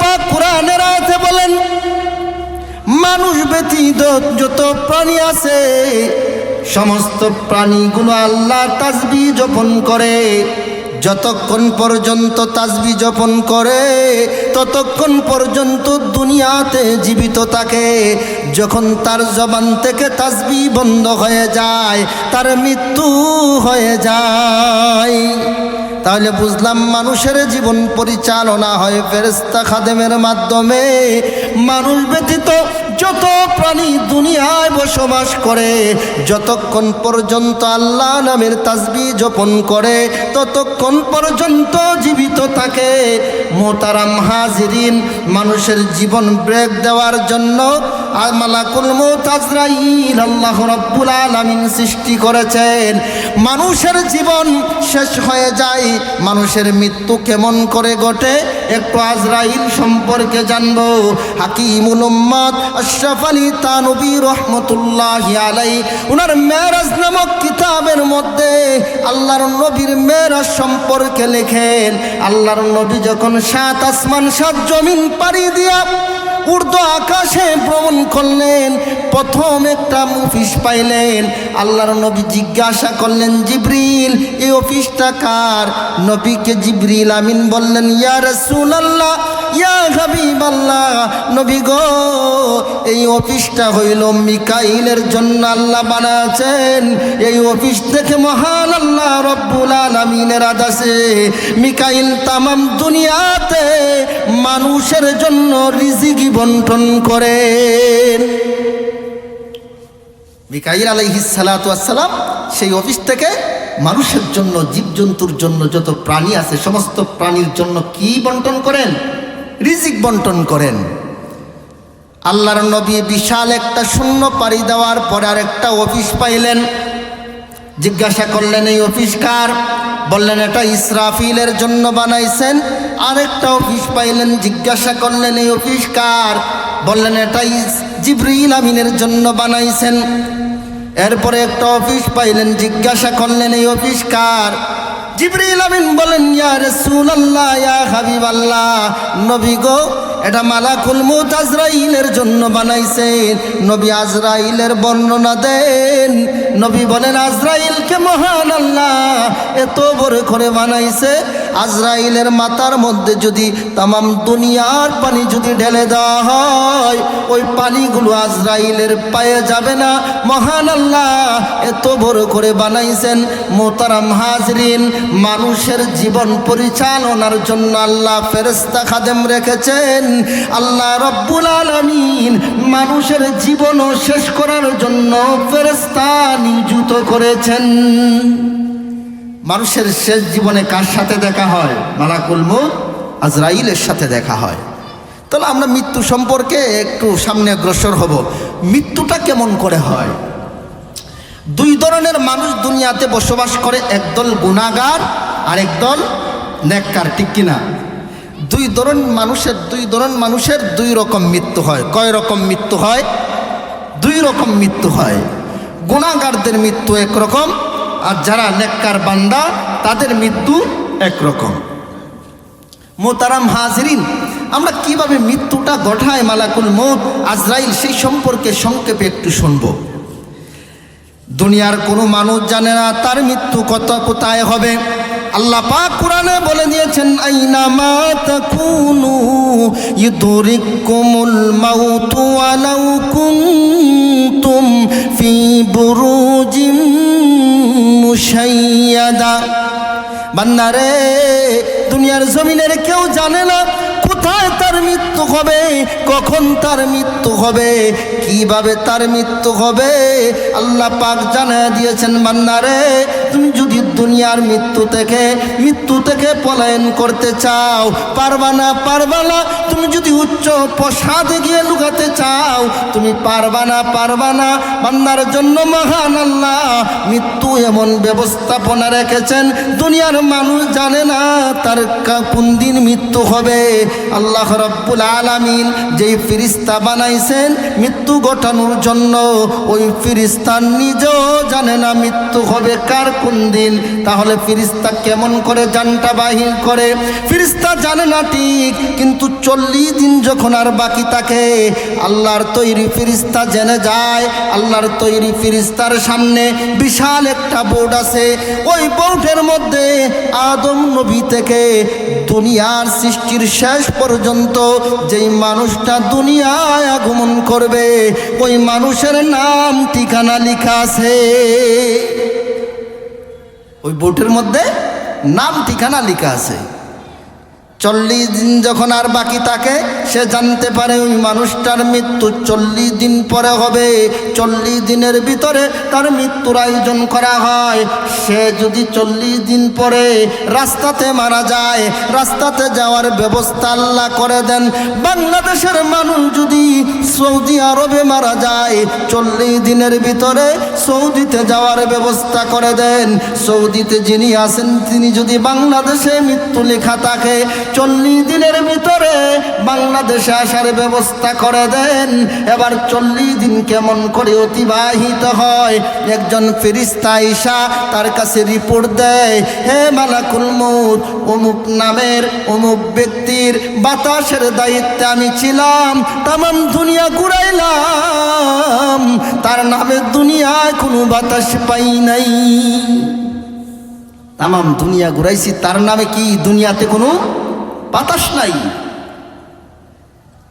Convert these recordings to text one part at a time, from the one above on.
পাক কোরআনের আয়াতে বলেন, মানুষ ব্যতীত যত প্রাণী আছে, সমস্ত প্রাণীগুলো আল্লাহ তাজবি জপন করে। যতক্ষণ পর্যন্ত তাজবি জপন করে, ততক্ষণ পর্যন্ত দুনিয়াতে জীবিত থাকে। যখন তার জবান থেকে তাজবি বন্ধ হয়ে যায়, তার মৃত্যু হয়ে যায়। তাহলে বুঝলাম মানুষের জীবন পরিচালনা হয় ফেরেস্তা খাদেমের মাধ্যমে। মানুষ ব্যতীত যত প্রাণী দুনিয়ায় বসবাস করে, যতক্ষণ পর্যন্ত আল্লাহ নামের তাজবি জপন করে, ততক্ষণ পর্যন্ত জীবিত থাকে। মোতারাম হাজিরিন, মানুষের জীবন ব্রেক দেওয়ার জন্য মালাকুল মৌত আজরাইল আল্লাহ রব্বুল আলামিন সৃষ্টি করেছেন। মানুষের জীবন শেষ হয়ে যায়, মানুষের মৃত্যু কেমন করে ঘটে? একটু আজরাইল সম্পর্কে জানব। হাকিমুল উম্মাদ আশরাফ আলী তানবী রহমতুল্লাহ আলাই উনার মেরাজ নামক কিতাবের মধ্যে আল্লাহর নবীর মেরাজ সম্পর্কে লেখেন, আল্লাহর নবী যখন সাত আসমান, সাত জমিন পাড়ি দিয়া উর্দু আকাশে ভ্রমণ করলেন। প্রথম একটা অফিস পাইলেন। আল্লাহর নবী জিজ্ঞাসা করলেন, জিব্রিল, এই অফিসটা কার? নবীকে জিব্রিল আমিন বললেন, ইয়া রসুল আল্লাহ ইয়া হাবিব আল্লাহ নবী গো, এই অফিসটা হইল মিকাইলের জন্য আল্লাহ বানাচ্ছেন এই অফিস থেকে মহান আল্লাহ রব্বুল আলমিনের আদাসে মিকাইল তামাম দুনিয়াতে মানুষের জন্য রিজিকি বন্টন করেন। মিকাইল আলাইহিসালাম সেই অফিস থেকে মানুষের জন্য, জীবজন্তুর জন্য যত প্রাণী আছে, সমস্ত প্রাণীর জন্য কি বন্টন করেন? রিজিক বন্টন করেন। আল্লাহর নবী বিশাল একটা শূন্য পাড়ি দেওয়ার পরে আর একটা অফিস পাইলেন। জিজ্ঞাসা করলেন, এই অফিস কার? বললেন, এটা ইসরাফিলের জন্য বানাইছেন। আরেকটা অফিস পাইলেন, জিজ্ঞাসা করলেন, এই অফিস কার? বললেন, এটা জিবরিল আমিনের জন্য বানাইছেন। এরপরে একটা অফিস পাইলেন, জিজ্ঞাসা করলেন, এই অফিস কার? জিবরিল আমিন বলেন, ইয়া রাসূলুল্লাহ, ইয়া হাবিবাল্লাহ, নবী গো এটা মালাকুল মুত আজরাইলের জন্য বানাইছেন। নবী আজরাইলের বর্ণনা দেন। নবী বলেন, আজরাইলকে মহান আল্লাহ এত বড় করে বানাইছে। আজরাইলের মাথার মধ্যে যদি তামাম দুনিয়ার পানি যদি ঢেলে দেওয়া হয়, ওই পানিগুলো আজরাইলের পায়ে যাবে না। মহান আল্লাহ এত বড় করে বানাইছেন মোতারাম হাজরিন। মানুষের জীবন পরিচালনার জন্য আল্লাহ ফেরেস্তা খাদেম রেখেছেন। আল্লাহ রব্বুল আলমিন মানুষের জীবনও শেষ করার জন্য ফেরেস্তা নিযুত করেছেন। মানুষের শেষ জীবনে কার সাথে দেখা হয়? মালাকুল মুত আজরাইলের সাথে দেখা হয়। তাহলে আমরা মৃত্যু সম্পর্কে একটু সামনে অগ্রসর হব। মৃত্যুটা কেমন করে হয়? দুই ধরনের মানুষ দুনিয়াতে বসবাস করে, একদল গুণাগার আর একদল নেককার, ঠিক কিনা? দুই ধরন মানুষের, দুই ধরন মানুষের দুই রকম মৃত্যু হয়। কয় রকম মৃত্যু হয়? দুই রকম মৃত্যু হয়। গুণাগারদের মৃত্যু একরকম আর যারা নেককার বান্দা, তাদের মৃত্যু একরকম। মোতারাম হাজরিন, আমরা কীভাবে মৃত্যুটা ঘটায় মালাকুল মৌত আজরাইল সেই সম্পর্কে সংক্ষেপে একটু শুনব। দুনিয়ার কোনো মানুষ জানে না তার মৃত্যু কত, কোথায় হবে। আল্লাহ পাক কোরআনে বলে দিয়েছেন, আইনা মা তাকুনু ইদরিকুমুল মাউতু ওয়ালাউ কুনতুম ফি বুরুজিম মুশাইয়াদা। বান্দারে, দুনিয়ার জমিনের কেউ জানে না কোথায় তার মৃত্যু হবে, কখন তার মৃত্যু হবে, কীভাবে তার মৃত্যু হবে, আল্লাহ পাক জানা দিয়েছেন বান্নারে তুমি যদি দুনিয়ার মৃত্যু থেকে মৃত্যু থেকে পলায়ন করতে চাও, পারবা না পারবা না। তুমি যদি উচ্চ প্রসাদে গিয়ে লুকাতে চাও, তুমি পারবা না পারবা না। বান্দার জন্য মহান আল্লাহ মৃত্যু এমন ব্যবস্থাপনা রেখেছেন, দুনিয়ার মানুষ জানে না তার কোন দিন মৃত্যু হবে। আল্লাহ রব্বুল আলামিন যেই ফিরিস্তা বানাইছেন মৃত্যু ঘটানোর জন্য, ওই ফিরিস্তান নিজেও জানে না মৃত্যু হবে কার কোন দিন। তাহলে ফিরিস্তা কেমন করে জানটা বাহির করে? ফিরিস্তা জানে না ঠিক, কিন্তু চল্লিশ দিন যখন আর বাকি থাকে, আল্লাহর তৈরি ফিরিস্তা জেনে যায়। আল্লাহর তৈরি ফিরিস্তার সামনে বিশাল একটা বোর্ড আছে। ওই বোর্ডের মধ্যে আদম নবী থেকে দুনিয়ার সৃষ্টির শেষ পর্যন্ত যেই মানুষটা দুনিয়ায় আগমন করবে, ওই মানুষের নাম ঠিকানা লেখা আছে। ওই বোর্ডের মধ্যে নাম ঠিকানা লেখা আছে। চল্লিশ দিন যখন আর বাকি থাকে, সে জানতে পারে ওই মানুষটার মৃত্যু চল্লিশ দিন পরে হবে। চল্লিশ দিনের ভিতরে তার মৃত্যুর আয়োজন করা হয়। সে যদি চল্লিশ দিন পরে রাস্তাতে মারা যায়, রাস্তাতে যাওয়ার ব্যবস্থা আল্লাহ করে দেন। বাংলাদেশের মানুষ যদি সৌদি আরবে মারা যায়, চল্লিশ দিনের ভিতরে সৌদিতে যাওয়ার ব্যবস্থা করে দেন। সৌদিতে যিনি আছেন, তিনি যদি বাংলাদেশে মৃত্যু লেখা থাকে চল্লিশ দিনের ভিতরে বাংলাদেশে আসার ব্যবস্থা করে দেন। এবার চল্লিশ দিন কেমন করে অতিবাহিত হয়, একজন ফেরিস্তা ইসা তার কাছে রিপোর্ট দেয়, হে মালাকুল মৌত অমুক নামের অমুক ব্যক্তির বাতাসের দায়িত্বে আমি ছিলাম তাম দুনিয়া ঘুরাইলাম, তার নামে দুনিয়ায় কোনো বাতাস পাই নাই। তাম দুনিয়া ঘুরাইছি, তার নামে কি দুনিয়াতে কোনো বাতাস নাই।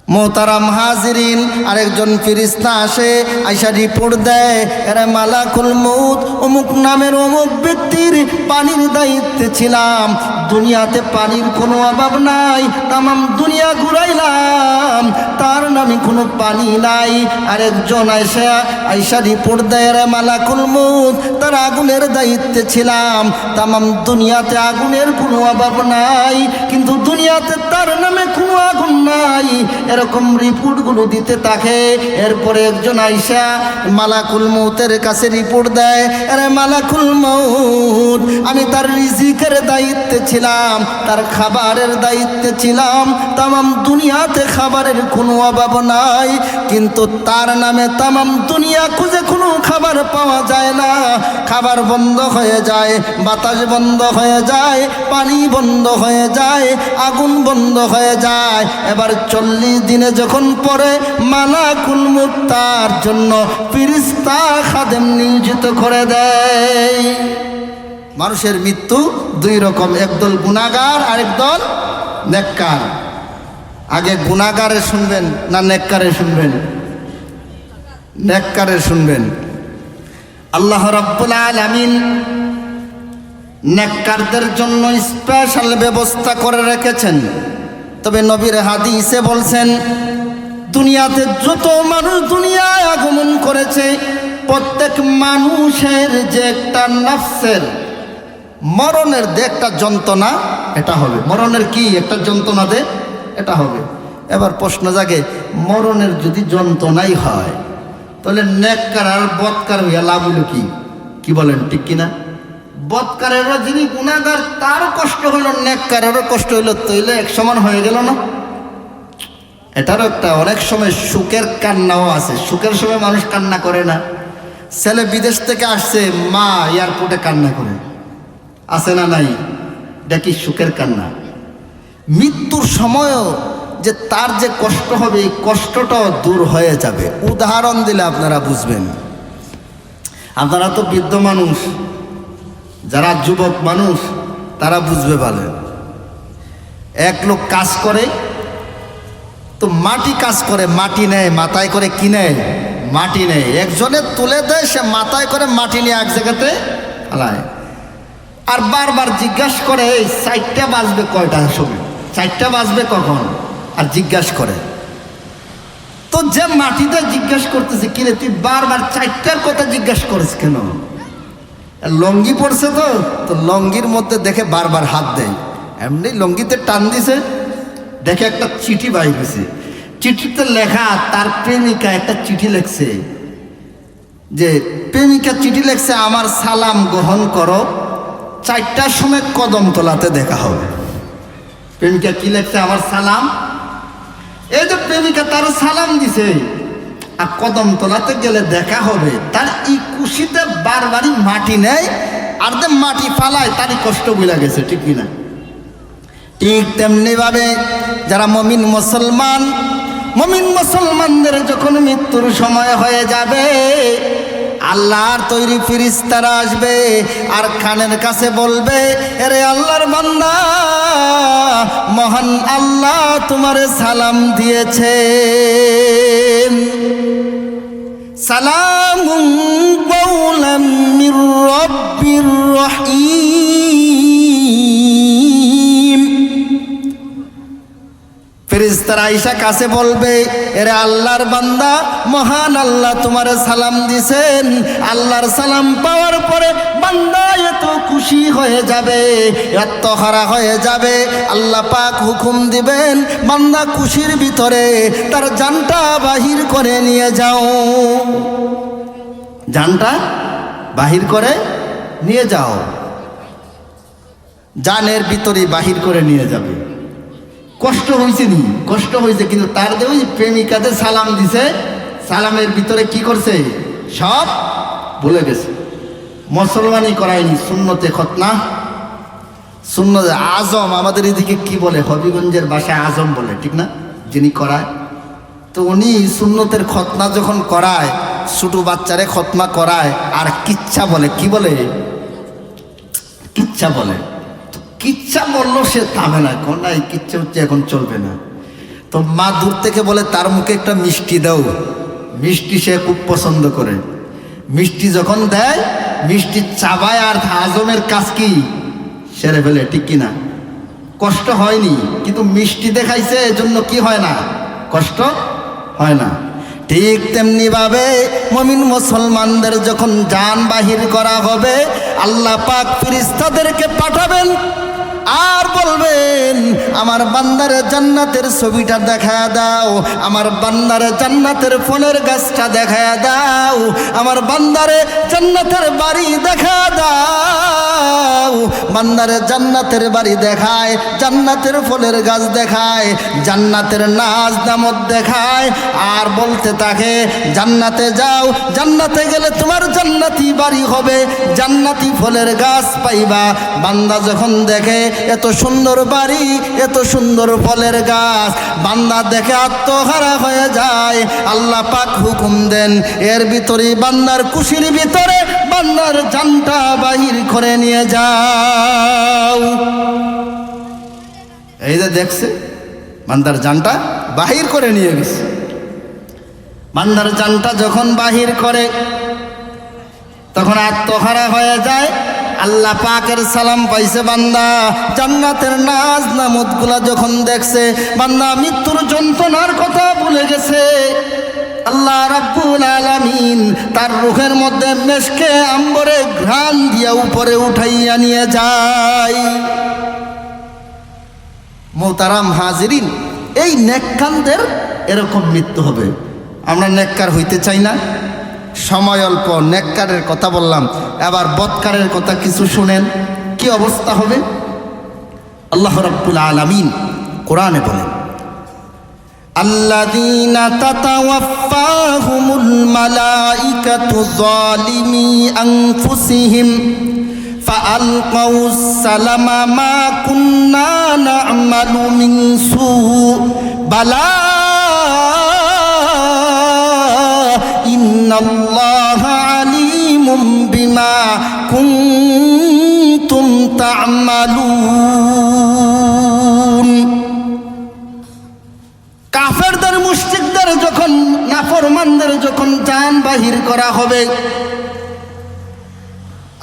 মোহতারাম হাজিরিন, আরেকজন ফিরিস্তা আসে, আইসা রিপোর্ট দেয়, এরা মালাকুল মৌত অমুক নামের অমুক ব্যক্তির পানির দায়িত্বে ছিলাম দুনিয়াতে পানির কোনো অভাব নাই। তামাম দুনিয়া ঘুরাইলাম, তার নামে কোনো পানি নাই। আরেকজন আইসা আইসা রিপোর্ট দেয় এরা মালাকুল মৌত তার আগুনের দায়িত্বে ছিলাম। তামাম দুনিয়াতে আগুনের কোনো অভাব নাই, কিন্তু দুনিয়াতে তার নামে কোনো আগুন নাই। এরকম রিপোর্টগুলো দিতে থাকে। এরপরে একজন আইসা মালাকুল মৌতের কাছে রিপোর্ট দেয়, আরে মালাকুল মৌত আমি তার রিজিকের দায়িত্বে ছিলাম। তার খাবারের দায়িত্বে ছিলাম। তামাম দুনিয়াতে খাবারের কোনো অভাব নাই, কিন্তু তার নামে তামাম দুনিয়া খুঁজে কোনো খাবার পাওয়া যায় না। খাবার বন্ধ হয়ে যায়, বাতাস বন্ধ হয়ে যায়, পানি বন্ধ হয়ে যায়, আগুন বন্ধ হয়ে যায়। এবার চল্লিশ দিনে যখন পরে মালাকুল তার জন্য ফিরিস্তা খাদেম নিয়োজিত করে দেয়। মানুষের মৃত্যু দুই রকম, একদল গুণাগার আরেক দল নেককার। আগে গুণাগারে শুনবেন না নেককারে শুনবেন? নেককারে শুনবেন। আল্লাহ রাব্বুল আলামিন নেককারদের জন্য স্পেশাল ব্যবস্থা করে রেখেছেন। তবে নবীর হাদিসে বলছেন, দুনিয়াতে যত মানুষ দুনিয়ায় আগমন করেছে, প্রত্যেক মানুষের যে একটা নফসের মরণের দে একটা যন্ত্রণা, এটা হবে। মরণের কি একটা যন্ত্রণা দে? এটা হবে। এবার প্রশ্ন জাগে, মরণের যদি যন্ত্রণাই হয়, তাহলে নেককার আর বৎকার হইয়া লাভ হইল কি? কি বলেন, ঠিক কিনা? বৎকারেরও যিনি গুণাগার, তারও কষ্ট হইল, নেককারেরও কষ্ট হইল তৈলে এক সমান হয়ে গেল না? এটারও একটা অনেক সময় সুখের কান্নাও আছে। সুখের সময় মানুষ কান্না করে না। ছেলে বিদেশ থেকে আসছে, মা এয়ারপোর্টে কান্না করে। আছে না নাই, এটা কি সুখের কান্না? মৃত্যুর সময়ও যে তার যে কষ্ট হবে, এই কষ্টটাও দূর হয়ে যাবে। উদাহরণ দিলে আপনারা বুঝবেন। আপনারা তো বৃদ্ধ মানুষ, যারা যুবক মানুষ, তারা বুঝবে ভালো। এক লোক কাজ করে, তো মাটি কাজ করে, মাটি নেয়, মাথায় করে কি নেয়? মাটি নেয়। একজনে তুলে দেয়, সে মাথায় করে মাটি নিয়ে এক জায়গাতে ফেলায়। আর বারবার জিজ্ঞাসা করে, এই চারটা বাজবে কয়টার সময় চারটা বাজবে কখন? আর জিজ্ঞাসা করে। তো যে মাটিতে জিজ্ঞাসা করতেছে কিরে তুই বারবার চারটার কথা জিজ্ঞাসা করিস কেন? লঙ্গি পড়ছে তো তো লঙ্গির মধ্যে দেখে বারবার হাত দেয়। এমনি লঙ্গিতে টান দিছে, দেখে একটা চিঠি বাইর হয়েছে। চিঠিতে লেখা, তার প্রেমিকা একটা চিঠি লেখছে। যে, প্রেমিকা চিঠি লেখছে, আমার সালাম গ্রহণ করো। চারটার সময় কদম তোলাতে দেখা হবে। প্রেমিকা কি লেখছে? আমার সালাম। এই যে প্রেমিকা তার সালাম দিছে। আর কদম তোলাতে গেলে দেখা হবে, তার এই খুশিতে বারবারই মাটি নেয়, আর যে মাটি ফালায় তারই কষ্ট বুঝা গেছে, ঠিক কিনা ঠিক তেমনি ভাবে যারা মমিন মুসলমান, মমিন মুসলমানদের যখন মৃত্যুর সময় হয়ে যাবে আল্লাহর তৈরি ফিরিস্তারা আসবে আর খানের কাছে বলবে, এরে আল্লাহর বান্দা, মহান আল্লাহ তোমারে সালাম দিয়েছে সালাম রব্বির রহিম। ফেরিস্তারা আইসা কাছে বলবে, এরে আল্লাহর বান্দা, মহান আল্লাহ তোমার সালাম দিছেন। আল্লাহর সালাম পাওয়ার পরে বান্দা এত খুশি হয়ে যাবে, এত হারা হয়ে যাবে। আল্লাহ পাক হুকুম দিবেন, বান্দা খুশির ভিতরে তার জানটা বাহির করে নিয়ে যাও। জানটা বাহির করে নিয়ে যাও। জানের ভিতরে বাহির করে নিয়ে যাবে। কষ্ট হয়েছে নি? কষ্ট হয়েছে কিন্তু তার ওই প্রেমিকাদের সালাম দিছে। সালামের ভিতরে কি করছে? সব ভুলে গেছে। মুসলমানই করায়নি শূন্যতে খতনা। শূন্য আজম, আমাদের এদিকে কি বলে? হবিগঞ্জের বাসায় আজম বলে, ঠিক না? যিনি করায়। তো উনি সুন্নতের খতনা যখন করায়, ছোটো বাচ্চারে খতমা করায়, আর কিচ্ছা বলে, কি বলে? কিচ্ছা বলে। কিচ্ছা বলল সে থামে না কোন না এই কিচ্ছা হচ্ছে, এখন চলবে না। তো মা দূর থেকে বলে, তার মুখে একটা মিষ্টি দাও। মিষ্টি সে খুব পছন্দ করে। মিষ্টি যখন দেয়, মিষ্টি চাবায়, আর আজমের কাজ কি? সেরে ফেলে, ঠিক কিনা? কষ্ট হয়নি, কিন্তু মিষ্টি দেখাইছে, এজন্য কি হয় না? কষ্ট হয় না। ঠিক তেমনি ভাবে মমিন মুসলমানদের যখন যান বাহির করা হবে, আল্লাহ পাক ফিরিস্তাদেরকে পাঠাবেন। আর বলবেন, আমার বান্দারে জান্নাতের ছবিটা দেখা দাও, আমার বান্দারে জান্নাতের ফোনের গাছটা দেখা দাও, আমার বান্দারে জান্নাতের বাড়ি দেখা দাও। বান্দারে জান্নাতের বাড়ি দেখায়, জান্নাতের ফলের গাছ দেখায়, জান্নাতের নাচ দামত দেখায়। আর বলতে থাকে, জান্নাতে যাও, জান্নাতে গেলে তোমার জান্নাতি বাড়ি হবে, জান্নাতি ফলের গাছ পাইবা। বান্দা যখন দেখে এত সুন্দর বাড়ি, এত সুন্দর ফলের গাছ। বান্দা দেখে আত্মহারা হয়ে যায়। আল্লাহ পাক হুকুম দেন, এর ভিতরে বান্দার খুশির ভিতরে বান্দার জানটা বাহির করে নিয়ে যাও। এই যে দেখছে, বান্দার জানটা বাহির করে নিয়ে গেছে। বান্দার জানটা যখন বাহির করে, তখন আত্মহারা হয়ে যায়। আল্লাহ পাকের সালাম পাইছে বান্দা। জান্নাতের নাজ নামতগুলা যখন দেখছে, বান্দা মৃত্যুর যন্ত্রণার কথা ভুলে গেছে। আল্লাহ রাব্বুল আলামিন তার রুহের মধ্যে মেশকে, আম্বরে ঘ্রাণ দিয়া উপরে উঠাইয়া নিয়ে যায়। মোতারাম হাজিরিন, এই নেককানদের এরকম মৃত্যু হবে। আমরা নেককার হইতে চাই না। সময় অল্প নেককারের কথা বললাম এবার বৎকারের কথা কিছু শুনেন কি অবস্থা হবে আল্লাহ রাব্বুল আলামিন কোরআনে বলেন الذين تتوفاهم الملائكة ظالمي أنفسهم فألقوا السلام ما كنا نعمل من سوء بلى الله عليم بما كنتم تعملون কাফেরদের মুশরিকদের যখন নাফরমানদের যখন জান বাহির করা হবে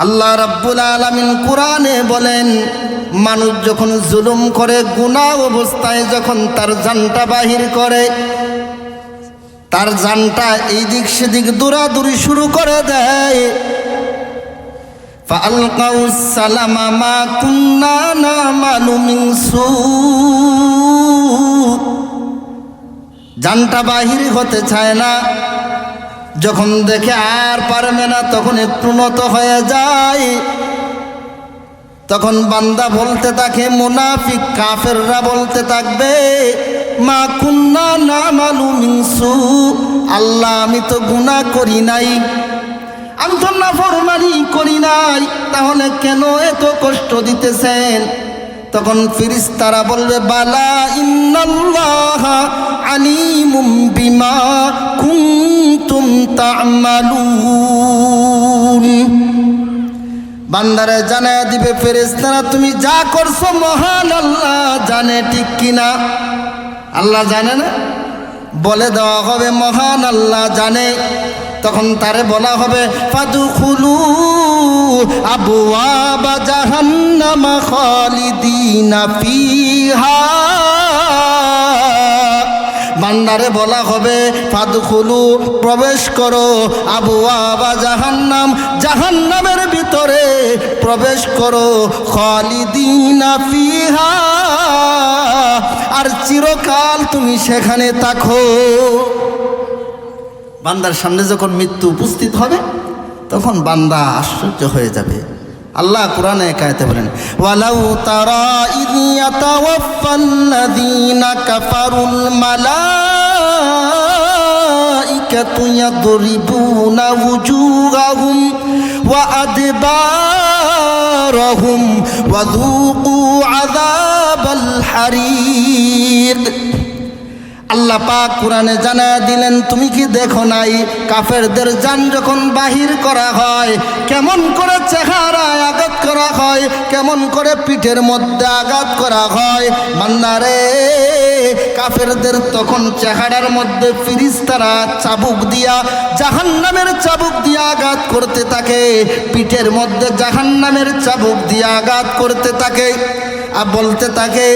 আল্লাহ রাব্বুল আলামিন কোরআনে বলেন মানুষ যখন জুলুম করে গুনাহ অবস্থায় যখন তার জানটা বাহির করে তার জানটা এই দিক সেদিক দৌড়াদৌড়ি শুরু করে দেয়। যানটা বাহির হতে চায় না। যখন দেখে আর পারবে না, তখন একটু নত হয়ে যায়। তখন বান্দা বলতে থাকে, মুনাফিক কাফেররা বলতে থাকবে মা কুন্না না মালু মিনসু আল্লাহ, আমি তো গুনাহ করি নাই। আমি তো না ফরমানি করি নাই। তাহলে কেন এত কষ্ট দিতেছেন? তখন ফিরিস্তারা বলবে, বালা ইন্নাল্লাহ আলিমুম বিমা কুনতুম তা'মালুন। বান্দারে জানায় দিবে ফেরেস্তারা তুমি যা করছ, মহান আল্লাহ জানে ঠিক কিনা। আল্লাহ জানে না? বলে দেওয়া হবে, মহান আল্লাহ জানে। তখন তারে বলা হবে ফাদু খুলু আবু আবা জাহান্নামা খালিদিনা ফিহা। বান্দারে বলা হবে, ফাদখুলু, প্রবেশ করো। আবু আবা জাহান্নাম, জাহান্নামের ভিতরে প্রবেশ করো। খালিদিনা ফিহা, আর চিরকাল তুমি সেখানে থাকো। বান্দার সামনে যখন মৃত্যু উপস্থিত হবে, তখন বান্দা আশ্চর্য হয়ে যাবে। আল্লাহ কোরআনে একায়তে বলেন, ওয়ালাউ তারা ইদ ইয়াতাওয়াফাল্লাযীনা কাফারুল মালাইকাতু ওয়ুজুহাহুম ওয়া আদবারহুম ওয়া যুকু আযাবাল হারিক আল্লাহ পাক কোরআনে জানা দিলেন, তুমি কি দেখো নাই? কাফেরদের যান যখন বাহির করা হয়, কেমন করে চেহারায় আঘাত করা হয়, কেমন করে পিঠের মধ্যে আঘাত করা হয়? মান্নারে কাফেরদের তখন চেহারার মধ্যে ফিরিস্তারা চাবুক দিয়া, জাহান্নামের চাবুক দিয়া আঘাত করতে থাকে। পিঠের মধ্যে জাহান্নামের চাবুক দিয়া আঘাত করতে থাকে। আর বলতে থাকে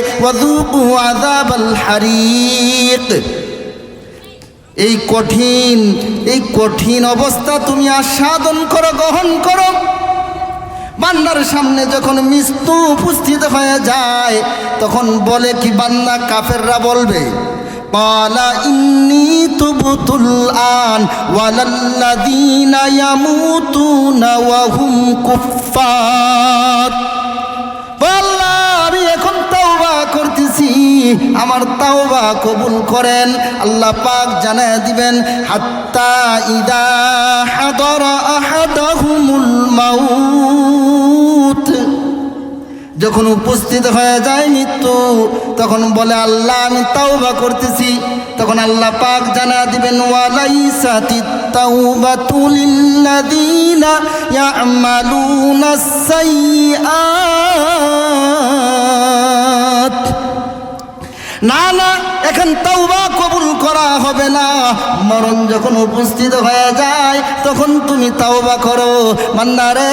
এই কঠিন এই কঠিন অবস্থা তুমি আস্বাদন করো, গ্রহণ করো। বান্দার সামনে যখন মিস্তু উপস্থিত হয়ে যায়, তখন বলে কি বান্দা, কাফেররা বলবে, পালা ইন্নি ওয়া আমার তাওবা কবুল করেন। আল্লাহ পাক জানায় দিবেন, হাত্তা ইদা হাদরা আহাদাহুমুল মাউত। যখন উপস্থিত হয়ে যায় মৃত্যু, তখন বলে, আল্লাহ, আমি তাওবা করতেছি। তখন আল্লাহ পাক জানা দিবেন, ওয়ালাইসাতি তাওবাতু লিল্লাযীনা ইয়ামালুনা সাইয়্যাত না না, এখন তাওবা কবুল করা হবে না। মরণ যখন উপস্থিত হয়ে যায়, তখন তুমি তাওবা করো। মান্নারে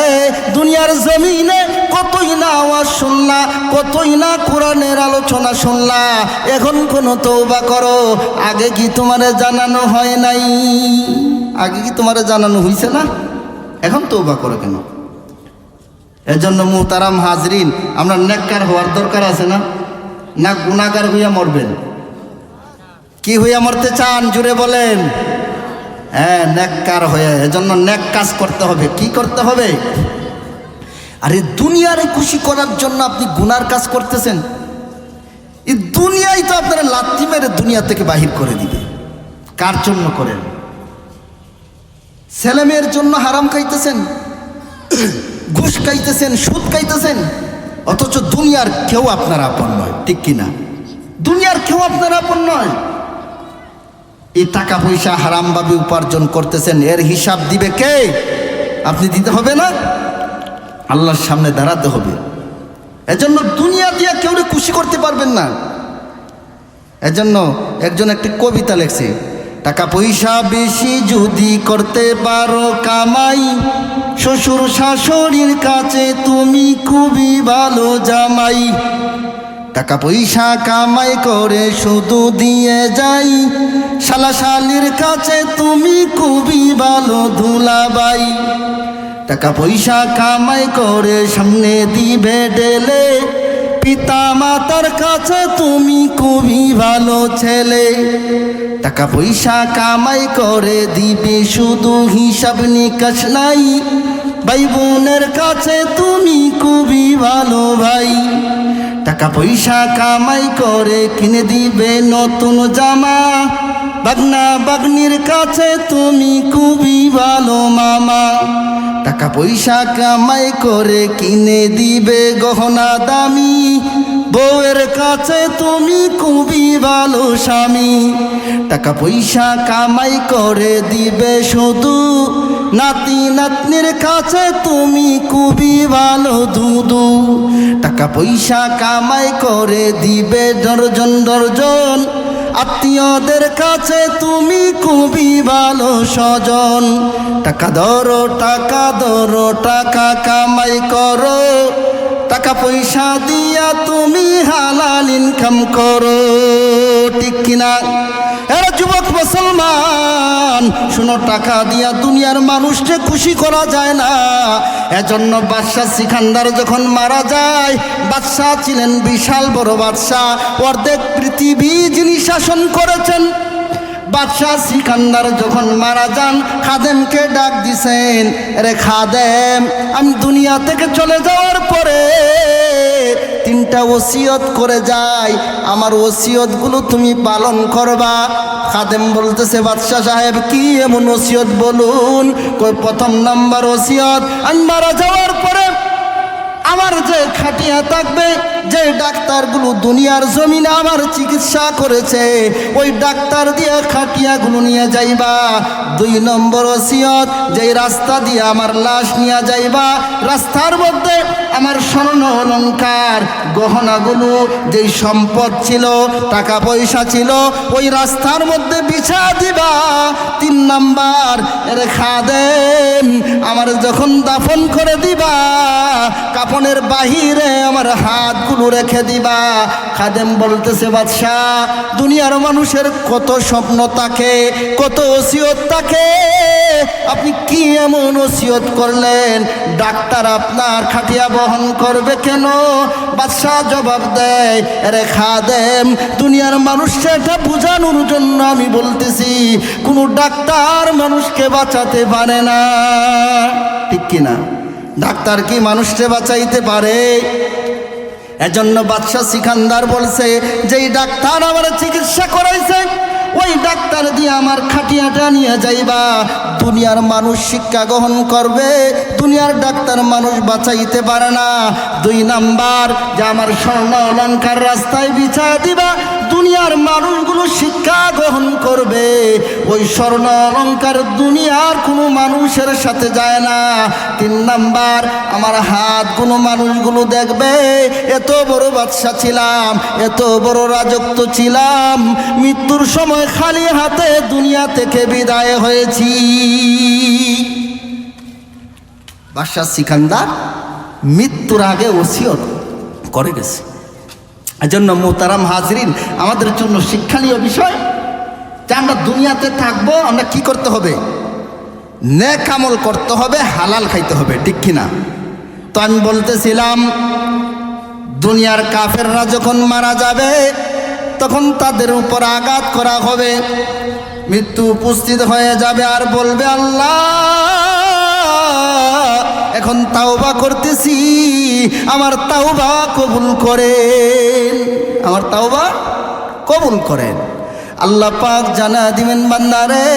দুনিয়ার জমিনে কতই না আওয়াজ শুনলা, কতই না কোরআনের আলোচনা শুনলা, এখন কোনো তৌবা করো। আগে কি তোমারে জানানো হয় নাই? আগে কি তোমারে জানানো হইছে না? এখন তৌবা করো কেন? এজন্য মুহতারাম হাজরিন, আমরা নেককার হওয়ার দরকার আছে না? না গুণাগার হইয়া মরবেন? কি হইয়া মরতে চান? জুড়ে বলেন। হ্যাঁ নেককার হয়ে। এজন্য নেক কাজ করতে হবে। কি করতে হবে? আরে, দুনিয়ারে খুশি করার জন্য আপনি গুনার কাজ করতেছেন? এই দুনিয়াই তো আপনারা লাথি মেরে দুনিয়া থেকে বাহির করে দিবে। কার জন্য করেন? ছেলে মেয়ের জন্য হারাম খাইতেছেন? ঘুষ খাইতেছেন, সুদ খাইতেছেন? অথচ দুনিয়ার কেউ আপনার আপন নয়। ঠিক কিনা? দুনিয়ার কেউ আপনার আপন নয়। এই টাকা পয়সা হারামভাবে উপার্জন করতেছেন, এর হিসাব দিবে কে? আপনি দিতে হবে না? আল্লাহর সামনে দাঁড়াতে হবে। এজন্য দুনিয়া দিয়া কেউ খুশি করতে পারবেন না। এজন্য একজন একটি কবিতা লেখছে টাকা পয়সা বেশি যদি করতে পারো কামাই শ্বশুর শাশুড়ির কাছে তুমি খুবই ভালো জামাই। টাকা পয়সা কামাই করে শুধু দিয়ে যাই। শালা শালির কাছে তুমি খুবই ভালো ধুলাবাই। টাকা পয়সা কামাই করে সামনে দিবে ডেলে। পিতা মাতার কাছে তুমি খুবই ভালো ছেলে। টাকা পয়সা কামাই করে দিবে শুধু হিসাব নিকাশ নাই। ভাই বোনের কাছে তুমি খুবই ভালো ভাই। টাকা পয়সা কামাই করে কিনে দিবে নতুন জামা। বাগনা বাগনির কাছে তুমি খুবই ভালো মামা। টাকা পয়সা কামাই করে কিনে দিবে গহনা দামি। বউয়ের কাছে তুমি খুবই ভালো স্বামী। টাকা পয়সা কামাই করে দিবে শুধু। নাতি নাতনির কাছে তুমি খুবই ভালো দুদু টাকা পয়সা কামাই করে দিবে দর্জন দর্জন আত্মীয়দের কাছে তুমি খুবই ভালো স্বজন। টাকা ধরো টাকা ধরো, টাকা কামাই করো। টাকা পয়সা দিয়া তুমি হালাল ইনকাম করো। ঠিক কিনা? যুবক মুসলমান, শুনো, টাকা দিয়া দুনিয়ার মানুষকে খুশি করা যায় না। এজন্য বাদশাহ সিকান্দার যখন মারা যায়, বাদশাহ ছিলেন বিশাল বড় বাদশাহ। অর্ধেক পৃথিবী যিনি শাসন করেছেন। বাদশাহ সিকান্দার যখন মারা যান, খাদেমকে ডাক দিছেন, রে খাদেম, আমি দুনিয়া থেকে চলে যাওয়ার পরে তিনটা ওসিয়ত করে যাই, আমার ওসিয়তগুলো তুমি পালন করবা। খাদেম বলতেছে, বাদশাহ সাহেব, কি এমন ওসিয়ত বলুন? কই, প্রথম নাম্বার ওসিয়ত। আমি মারা যাওয়ার পরে আমার যে খাটিয়া থাকবে যে ডাক্তারগুলো দুনিয়ার জমিনে আমার চিকিৎসা করেছে, ওই ডাক্তার দিয়ে খাটিয়াগুলো নিয়ে যাইবা। দুই নম্বর ওসিয়ত যে রাস্তা দিয়ে আমার লাশ নিয়ে যাইবা, রাস্তার মধ্যে আমার স্বর্ণ অলঙ্কার, গহনাগুলো যেই সম্পদ ছিল, টাকা পয়সা ছিল, ওই রাস্তার মধ্যে বিছা দিবা। তিন নাম্বার, এর খাদেন আমার যখন দাফন করে দিবা, কাপনের বাহিরে আমার হাতগুলো রেখে দিবা। খাদেম বলতেছে, বাদশাহ, দুনিয়ার মানুষের কত স্বপ্ন থাকে, কত ওসিয়ত তাকে আপনি কি এমন ওসিয়ত করলেন? ডাক্তার আপনার খাটিয়া বহন করবে কেন? বাদশাহ জবাব দেয় রে খাদেম, দুনিয়ার মানুষকে এটা বোঝানোর জন্য আমি বলতেছি, কোনো ডাক্তার মানুষকে বাঁচাতে পারে না। ঠিক কিনা? ডাক্তার কি মানুষকে বাঁচাইতে পারে? এজন্য বাদশাহ সিকান্দার বলছে, যেই ডাক্তার আমার চিকিৎসা করাইছে, ওই ডাক্তার দিয়ে আমার খাটিয়াটা নিয়ে যাইবা। দুনিয়ার মানুষ শিক্ষা গ্রহণ করবে, দুনিয়ার ডাক্তার মানুষ বাঁচাইতে পারে না। দুই নাম্বার, যে আমার স্বর্ণ অলঙ্কার রাস্তায় বিছা দিবা দুনিয়ার মানুষগুলো শিক্ষা গ্রহণ করবে। ওই স্বর্ণ অলঙ্কার দুনিয়ার কোনো মানুষের সাথে যায় না। তিন নাম্বার, আমার হাত কোনো মানুষগুলো দেখবে, এত বড় বাদশা ছিলাম, এত বড় রাজত্ব ছিলাম, মৃত্যুর সময় খালি হাতে দুনিয়া থেকে বিদায় হয়েছি। বাদশাহ সিকান্দার মৃত্যুর আগে ওসিয়ত করে গেছে। এজন্য মোতারাম হাজরিন, আমাদের জন্য শিক্ষণীয় বিষয় যে আমরা দুনিয়াতে থাকব, আমরা কি করতে হবে? নেক আমল করতে হবে, হালাল খাইতে হবে, ঠিক কিনা? তো আমি বলতেছিলাম, দুনিয়ার কাফেররা যখন মারা যাবে, তখন তাদের উপর আঘাত করা হবে। মৃত্যু উপস্থিত হয়ে যাবে আর বলবে, আল্লাহ! এখন তাওবা করতেছি। আমার তাওবা কবুল করেন। আমার তাওবা কবুল করেন। আল্লাহ পাক জানা দিবেন বান্দারে,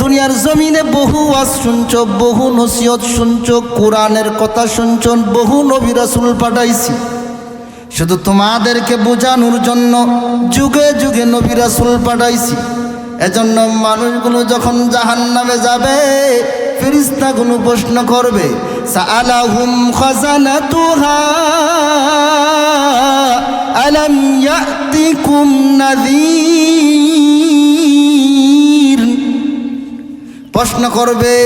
দুনিয়ার জমিনে বহু আজ শুনছ, বহু নসিহত শুনছ, কোরআনের কথা শুনছ, বহু নবী রাসূল পাঠাইছি। শুধু তোমাদেরকে বোঝানোর জন্য যুগে যুগে নবী রাসূল পাঠাইছি। এজন্য মানুষগুলো যখন জাহান নামে যাবে ফেরিস্তাগুলো প্রশ্ন করবে সালাহুম খাজানাতুহা আলাম ইয়াতিকুম নাযীর প্রশ্ন করবে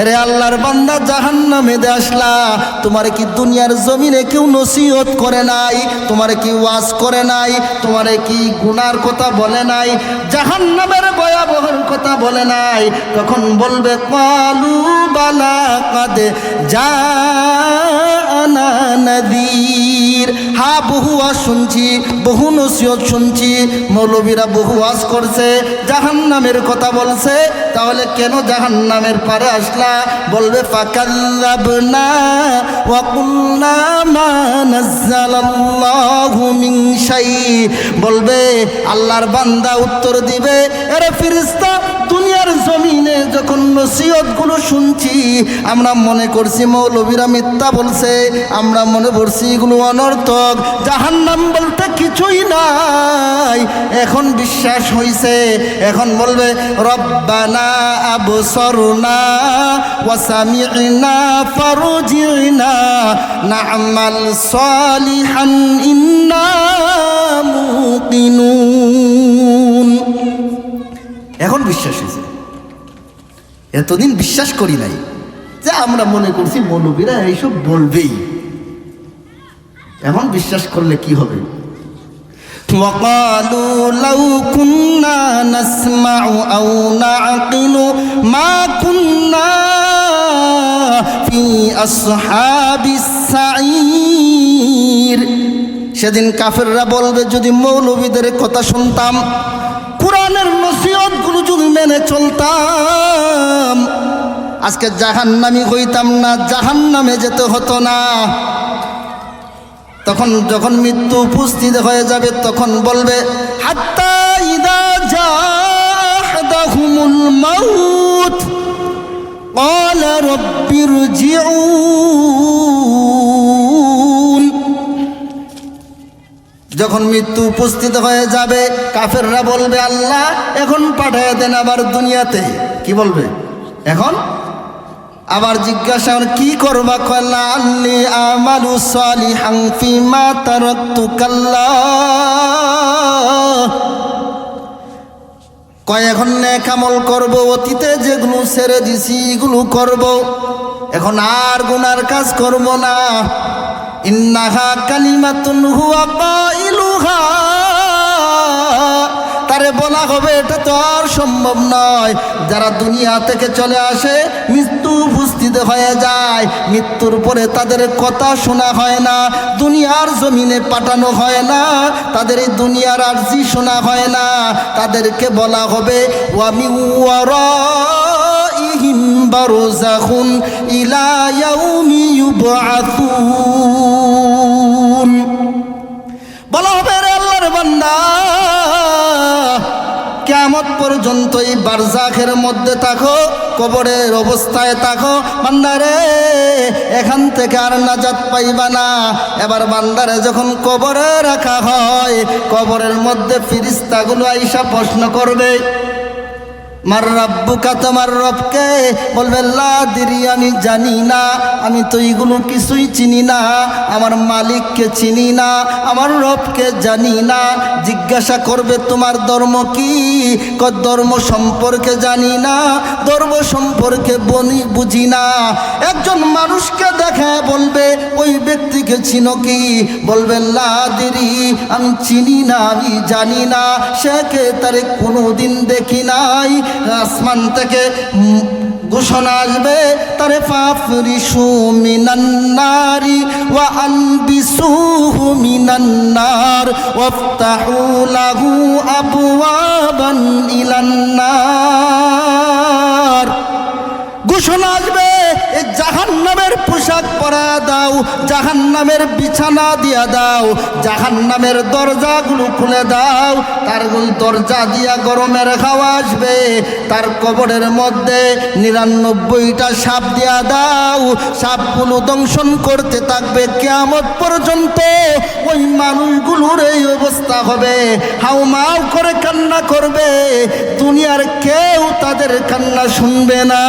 এরে আল্লাহর বান্দা জাহান নামে আসলা। তোমার কি দুনিয়ার জমিনে কেউ নসিহত করে নাই? তোমার কি ওয়াজ করে নাই? তোমার কি গুনার কথা বলে নাই? জাহান নামের ভয়াবহর কথা বলে নাই? তখন বলবে, কালু বালা কাদে জানা নদীর হ্যাঁ বহু ওয়াজ শুনছি, বহু নসিহত শুনছি, মৌলবীরা বহু ওয়াজ করছে জাহান নামের কথা বলছে, তাহলে কেন জাহান নামের পারে আসলা? বলবে শাই। বলবে, আল্লাহর বান্দা উত্তর দিবে। এরে ফিরিস্তা দুনিয়ার জমিনে যখন নসিহতগুলো শুনছি, আমরা মনে করছি মৌলবীরা মিথ্যা বলছে, আমরা মনে করছি এগুলো অনর্থক। জাহান্নাম বলতে কিছুই নাই। এখন বিশ্বাস হইছে, এখন বলবে, রব্বানা আবসরনা ওয়াসামি'না ফারজি'না, না'মাল সালিহান ইন্না মুকিনুন। এখন বিশ্বাস হয়েছে এতদিন বিশ্বাস করি নাই যে আমরা মনে করছি মৌলবীরা এইসব বলবেই এখন বিশ্বাস করলে কি হবে وقالوا لو كنا نسمع أو نعقل ما كنا في أصحاب السعير সেদিন কাফেররা বলবে যদি মৌলবীদের কথা শুনতাম কোরআনের নসিহতগুলো যদি মেনে চলতাম আজকে জাহান্নামি হইতাম না জাহান্নামে যেতে হতো না তখন যখন মৃত্যু উপস্থিত হয়ে যাবে তখন বলবে হাত্তা ইদা জাহাদাহুমুল মাউত قال رب ارجعون যখন মৃত্যু উপস্থিত হয়ে যাবে, কাফেররা বলবে, আল্লাহ, এখন পাঠায় দেন আবার দুনিয়াতে। কি বলবে? এখন? আবার জিজ্ঞাসা কি করবা? কয়লা আল্লি আমালু সালিহান ফিমা তারাকতু কাল্লা কয়, এখন নেক আমল করব, অতীতে যেগুলো ছেড়ে দিছি, এগুলো করব। এখন আর গুনার কাজ করব না। ইন্নাহা কালিমাতুন হুয়া কাইলুহা। তারে বলা হবে, এটা তো আর সম্ভব নয়। যারা দুনিয়া থেকে চলে আসে, মৃত্যু উপস্থিত হয়ে যায়। মৃত্যুর পরে তাদের কথা শোনা হয় না, দুনিয়ার জমিনে পাঠানো হয় না, তাদের এই দুনিয়ার আর্জি শোনা হয় না। তাদেরকে বলা হবে ওয়ামি ওয়ারাইহিম বারজাখুন ইলা ইয়াউমি ইউবআথুন কেমত পর্যন্ত এই বারজাখের মধ্যে থাকো, কবরের অবস্থায় থাকো। বান্দারে, এখান থেকে আর নাজাত পাইবা না। এবার বান্দারে যখন কবরে রাখা হয়, কবরের মধ্যে ফিরিস্তাগুলো আইসা প্রশ্ন করবে মার রাব্বুকা, তোমার রবকে বলবে লাদিরি আমি জানি না, আমি তো এইগুলো কিছুই চিনি না, আমার মালিককে চিনি না, আমার রবকে জানি না, জিজ্ঞাসা করবে, তোমার ধর্ম কি? ধর্ম সম্পর্কে জানি না, ধর্ম সম্পর্কে বনি, বুঝি না। একজন মানুষকে দেখে বলবে, ওই ব্যক্তিকে চিনো কি? বলবে লাদিরি আমি চিনি না, আমি জানি না, সে কে তারে কোনোদিন দেখি নাই। আসমান থেকে ঘোষণা আসবে, তারে ফাফরিসু মিনান্নারি ওয়া আলবিসুহু মিনান্নার, ওয়াফতাহু লাহু আবওয়াবান ইলান্নার। ঘোষণা আসবে। জাহান নামের পোশাক পরা দাও, জাহান্নামের বিছানা দিয়া দাও জাহান নামের দরজাগুলো খুলে দাও। তার দরজা দিয়া গরমের খাওয়া আসবে, তার কবরের মধ্যে নিরানব্বইটা সাপ দিয়া দাও। সাপগুলো দংশন করতে থাকবে কেয়ামত পর্যন্ত, ওই মানুষগুলোর এই অবস্থা হবে। হাউমাউ করে কান্না করবে, দুনিয়ার কেউ তাদের কান্না শুনবে না।